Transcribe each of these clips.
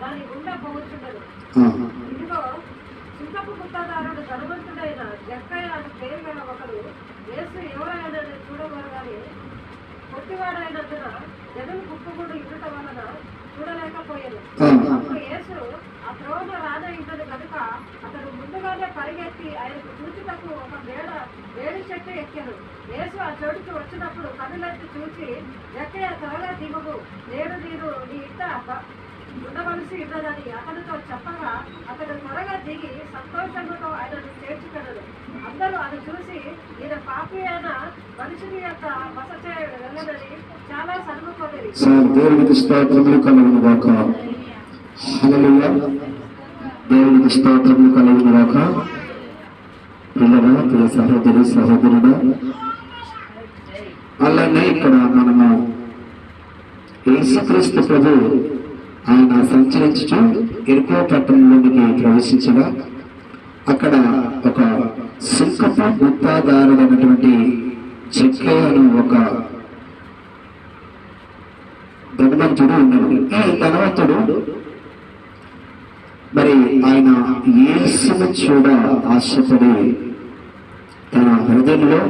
దాని గుండా పోవచ్చుండదు. ఇదిగో సింహపు ముత్తాదారుడు ధనవంతుడైన జక్కయ్య అని పేరు గల ఒకడు యేసు ఎవరైనా చూడగలగాని పొట్టివాడైనందున జనం కుక్కుగుడు ఇవ్వట వలన చూడలేకపోయాను. అప్పుడు యేసు ఆ త్రోవ రానయ్యున్నది కనుక అతడు ముందుగానే పరిగెత్తి ఆయనకు చూచుటకు ఒక మేడ వేడి చెట్టు ఎక్కాను. యేసు ఆ చోటుకి వచ్చినప్పుడు కనులెత్తి చూసి జక్కయ్య త్వరగా దిగుము. నేను నేను నీ ఇంట బ- ఉండవలసి ఇవ్వదని అతనితో చెప్పగా అతడు త్వరగా దిగి సంతోషంతో ఆయనను చేర్చుకెళ్ళడు అందరూ అది చూసి ఈయన పాపి అయిన మనుషుని యొక్క బస చేయ వెళ్ళదని చాలా సర్వపడేది సార్ దేవునికి స్తోత్రములు కలుగును గాక హల్లెలూయా దేవునికి స్తోత్రములు కలుగును గాక పిల్లల ప్రియ సహోదరి సహోదరుడా. అలానే ఇక్కడ మనము యేసుక్రీస్తు ప్రభు ఆయన సంచరించుచు ఎరుకో పట్టణంలోనికి ప్రవేశించగా అక్కడ ఒక సుంకపు గుప్తాదారుడైనటువంటి చెక్కయ్యను ఒక ధనవంతుడు ఉన్నాడు. ఈ ధనవంతుడు మరి ఆయన ఏసును చూడ ఆశపడి తన హృదయంలో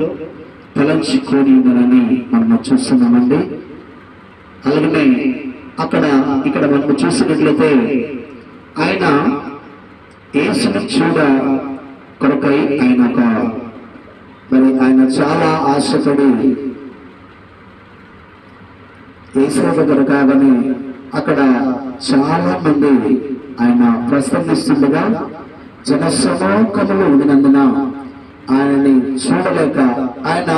తలంచుకొని ఉన్నారని మనం చూస్తున్నామండి. అలాగనే అక్కడ ఇక్కడ మనం చూసినట్లయితే ఆయన ఏసుని చూడ కొరకై ఆయన ఒక మరి ఆయన చాలా ఆశపడి యేసు దొరకాలని అక్కడ చాలా మంది ఆయన ప్రసంగిస్తుండగా జనసమూకములు ఉండినందున ఆయనని చూడలేక ఆయన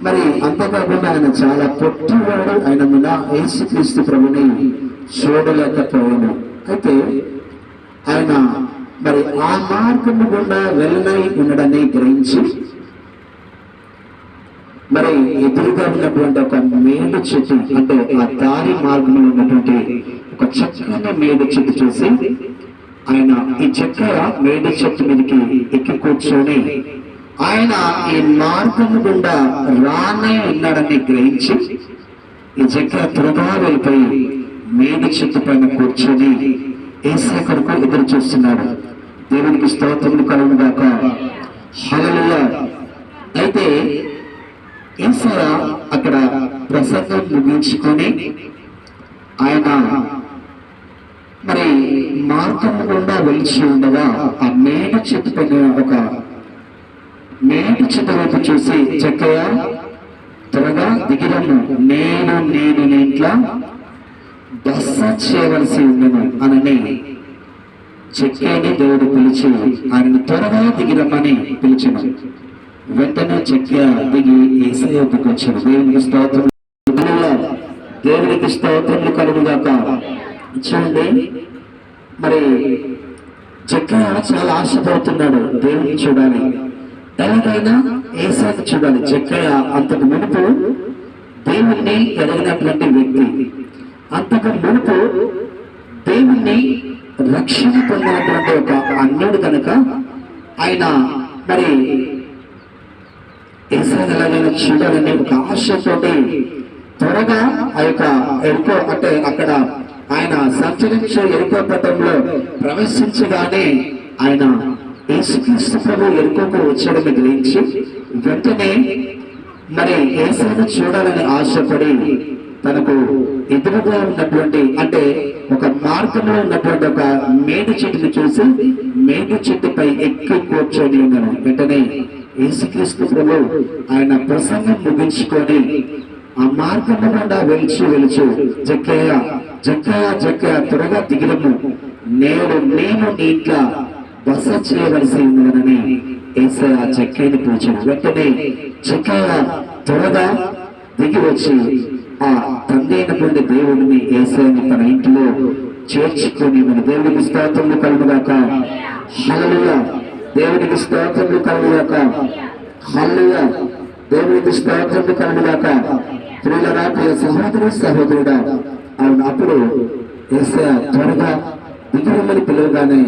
మరి అంతేకాకుండా ఆయన చాలా పొట్టివాడు అయినందున యేసుక్రీస్తు ప్రభుని చూడలేకపోయాను. అయితే ఆయన మరి ఆ మార్గము గుండా వెళ్ళనై ఉండడాన్ని గ్రహించి మరి ఎదురుగా ఉన్నటువంటి ఒక మేడు చెట్టు అంటే ఆ దారి మార్గంలో ఉన్నటువంటి ఒక చక్కని మేడు చెట్టు చూసి ఆయన ఈ చక్కెర మేడు చెట్టు మీదకి ఎక్కి కూర్చొని ఆయన ఈ మార్గం గుండా రానే ఉన్నాడని గ్రహించి ఈ చక్కెర త్వరగా వెళ్ళిపోయి చెట్టు పైన కూర్చొని ఏసే కొరకు ఎదురు చూస్తున్నాడు. దేవునికి స్తోత్రములు కలుగు దాక అయితే ఏసయ అక్కడ ప్రసంగం ముగించుకొని ఆయన మరి మార్గం గుండా వెలిచి ఉండగా ఆ మేడ చెట్టు పైన ఒక నేను చెట్టు వైపు చూసి చెక్కయ్య త్వరగా దిగిరము నేను నేను ఇంట్లో బస చేయవలసి ఉండను అనని చెక్కేని దేవుడు పిలిచి ఆయనను త్వరగా దిగిరమ్మని పిలిచాను. వెంటనే చెక్క దిగి ఏసై వద్దకు వచ్చాడు దేవునికి స్తోత్రం. దేవునికి స్తోత్రములు కలుగుగాక. చూడండి మరి చెక్క చాలా ఆశపడుతున్నాడు దేవుని చూడాలి. ఎలాగైనా ఏసాన్ని చూడాలి. చెక్కయ్య అంతకు మునుపు దేవుణ్ణి ఎదగినటువంటి వ్యక్తి. అంతకు మునుపు దేవుణ్ణి రక్షణ పొందినటువంటి ఒక అన్యుడు కనుక ఆయన మరి ఏసాన్ని ఎలాగైనా చూడాలని ఒక ఆశతోటి త్వరగా ఆ యొక్క ఎరుకో అంటే అక్కడ ఆయన సంచరించే ఎరుకో పట్టంలో ప్రవేశించగానే ఆయన యేసుక్రీస్తు ప్రభు ఎరుకోకు వచ్చాడని గ్రహించి వెంటనే మరి ఏసాను చూడాలని ఆశపడి తనకు ఎదురుగా ఉన్నటువంటి అంటే ఒక మార్గంలో ఉన్నటువంటి ఒక మేడి చెట్టుని చూసి మేడి చెట్టుపై ఎక్కి కూర్చొని ఉన్నాను వెంటనే యేసుక్రీస్తు ప్రభు ఆయన ప్రసంగం ముగించుకొని ఆ మార్గం కూడా వెలిచి వెలుచు జక్కయ్య జక్కయ్య జక్కయ్య త్వరగా దిగిరము నేడు నేను నీ ఇంట్లో బస చేయవలసి ఉన్నదని ఏసయ చెక్కయ్యని పిలిచాడు. వెంటనే చెక్కయ్య త్వరగా దిగి వచ్చి ఆ తండ్రి అయినటువంటి దేవుడిని ఏసైని తన ఇంటిలో చేర్చుకొని మన దేవుడికి స్తోత్రములు కలుగుగాక. హల్లుగా దేవుడికి స్తోత్రములు కలుగుగాక. హల్లుగా దేవుడికి స్తోత్రములు కలుగుగాక. ప్రియులరా ప్రియ సహోదరు సహోదరుడా. అవును అప్పుడు ఏసయ త్వరగా దిగిరమ్మని పిలువగానే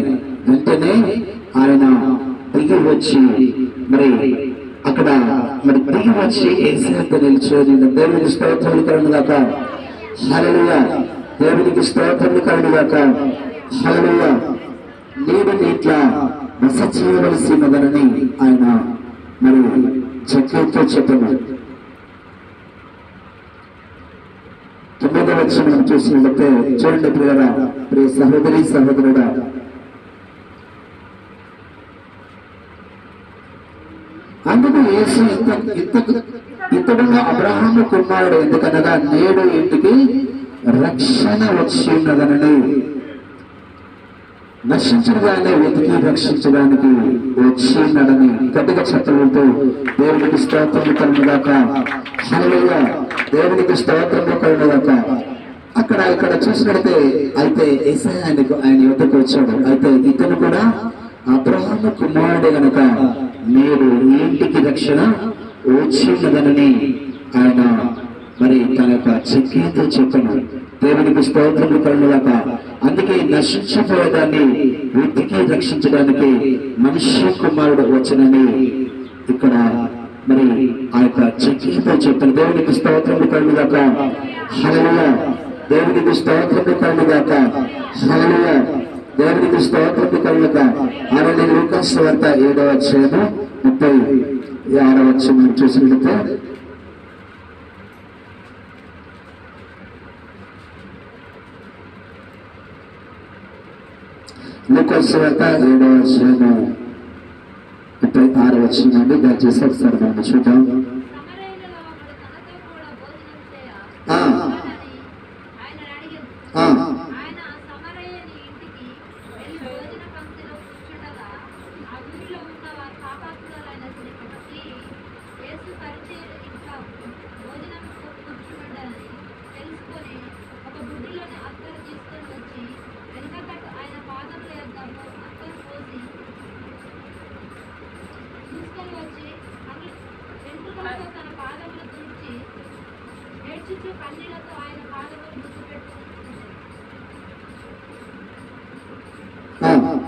వెంటనే ఆయన దిగి వచ్చి మరి అక్కడ మరి దిగి వచ్చి ఏసీతో నిల్చొని దేవునికి స్తోత్రాలు కలుగుగాక హల్లెలూయా. దేవునికి స్తోత్రం కలుగుగాక హల్లెలూయా. నీడు నీట్లా బస చేయవలసినదనని ఆయన మరి చక్కెతో చెప్పారు తొమ్మిదవ వచ్చిన చూసినట్లయితే చూడండి ప్రియరా ప్రియ సహోదరి సహోదరుడా అందుకు యేసు అబ్రహాము కుమారుడు ఎందుకనగా నేడు ఇంటికి రక్షణ వచ్చి ఉన్నదనని. నశించడాన్ని వెతికి రక్షించడానికి వచ్చి ఉన్నాడని గట్టిగా చెప్పడంతో దేవునికి స్తోత్రము కలుగుగాక హల్లెలూయా. దేవునికి స్తోత్రము కలుగుగాక అక్కడ ఇక్కడ చూసినట్టే అయితే ఏసై ఆయనకు ఆయన యుద్ధకు వచ్చాడు. అయితే ఇతను కూడా అబ్రహాము కుమారుడు గనక మీరు ఇంటికి రక్షణ వచ్చి ఆయన మరి తన యొక్క చిక్కేతో చెప్పను దేవునికి స్తోత్రము కనులక అందుకే నశించిపోయేదాన్ని వృత్తికి రక్షించడానికి మనిషి కుమారుడు వచ్చనని ఇక్కడ మరి ఆ యొక్క చిక్కితో చెప్పిన దేవునికి స్తోత్రము కనులక హల్లెలూయా. దేవునికి స్తోత్రము కనులక హల్లెలూయా. దేవునికి స్తోత్రము కలుగుగాక ఆరని లూకాస్ వార్త ఏడవ అధ్యాయము ముప్పై ఆరవ అధ్యాయం చూసినట్లయితే లూకాస్ వార్త ఏడవ అధ్యాయము ముప్పై ఆరవ వచ్చిన నుండి దయచేసి ఒకసారి మనం చూద్దాం సమరయులలో ఒకడు తనతో కూడా భోజనం చేయ ఆ. ఆయన అడిగాను ఆ, ఆయన సమరయుని ఇంటికి వెళ్ళి భోజన పంక్తిలో కూర్చుండగా ఆ ఊరిలో ఉన్న వారు పాపాత్ములైన స్త్రీ యేసు పరిచయులు ఇంట్లో భోజనం కూర్చుండని తెలుసుకొని ఒక బుడ్డిలోని అత్తరు తీసుకొని వచ్చి వెనుకకు ఆయన పాదముల యొక్క అత్తరు పోసి తీసుకొని వచ్చి అన్ని వెంట్రుకలతో తన పాదములు తుడిచి ఏడ్చుచు కన్నీళ్ళతో ఆయన పాదములు ముద్దు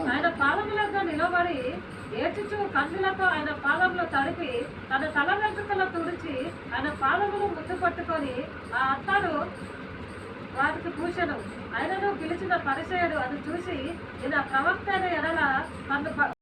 ఆయన పాదములతో నిలబడి ఏడ్చుచు కన్నులతో ఆయన పాదములు తడిపి తన తల వెంట్రుకలు తుడిచి ఆయన పాదములు ముద్దు పట్టుకొని ఆ అత్తాడు వారికి పూసెను ఆయనను పిలిచిన పరిచయుడు అది చూసి ఇలా ప్రవక్త అయిన ఎడల తను